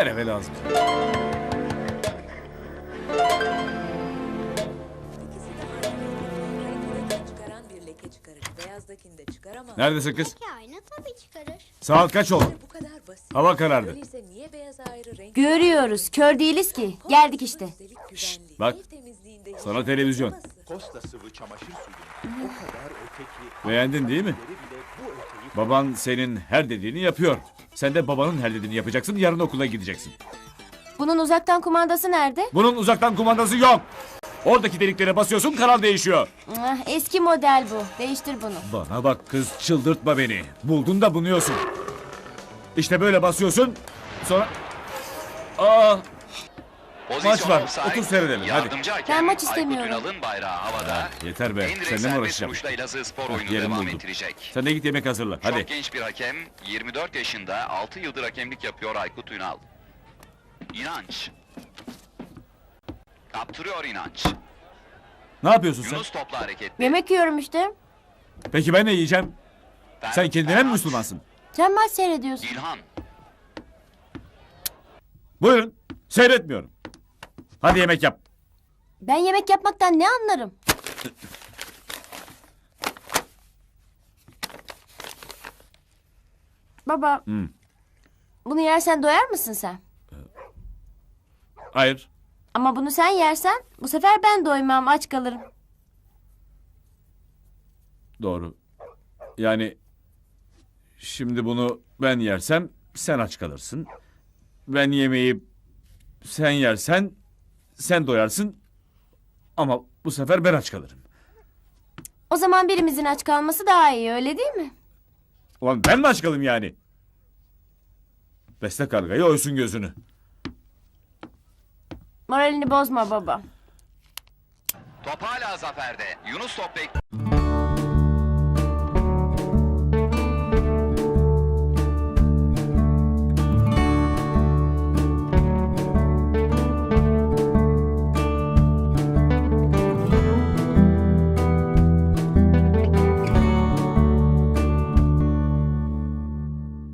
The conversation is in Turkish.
Her eve lazım. Neredesin kız? Peki ayna tabii çıkarır. Saat kaç oldu? Bu kadar basit. Hava karardı. Öyleyse niye beyaz ayrı renk? Görüyoruz. Kör değiliz ki. Geldik işte. Güvenli. bak. Sana televizyon. Kosta sıvı çamaşır suyu o kadar öteki. Beğendin değil mi? Baban senin her dediğini yapıyor. Sen de babanın her dediğini yapacaksın. Yarın okula gideceksin. Bunun uzaktan kumandası nerede? Bunun uzaktan kumandası yok. Oradaki deliklere basıyorsun kanal değişiyor. Ah, eski model bu. Değiştir bunu. Bana bak kız çıldırtma beni. Buldun da bunuyorsun. İşte böyle basıyorsun. Sonra... Aa, Maç var. Otur seyredelim, hadi. Ben maç istemiyorum. Havada. yeter be. En direkt Seninle mi serbest uğraşacağım? vuruşla Elazığ spor oyunu yerim devam buldum. ettirecek. Sen de git yemek hazırla. Çok Hadi. genç bir hakem, 24 yaşında, 6 yıldır hakemlik yapıyor Aykut Ünal. İnanç. Kaptırıyor İnanç. Ne yapıyorsun sen? Yunus topla hareketli. Yemek yiyorum işte. Peki ben ne yiyeceğim? Fer- Sen kendine mi Ferhat. Müslümansın? Sen maç seyrediyorsun. İlhan. Buyurun. Seyretmiyorum. Hadi yemek yap. Ben yemek yapmaktan ne anlarım? Baba. Hı. Bunu yersen doyar mısın sen? Hayır. Ama bunu sen yersen bu sefer ben doymam aç kalırım. Doğru. Yani şimdi bunu ben yersem sen aç kalırsın. Ben yemeği sen yersen sen doyarsın. Ama bu sefer ben aç kalırım. O zaman birimizin aç kalması daha iyi öyle değil mi? Ulan ben mi aç kalayım yani? Beste kargayı oysun gözünü. Moralini bozma baba. Top hala zaferde. Yunus top bek-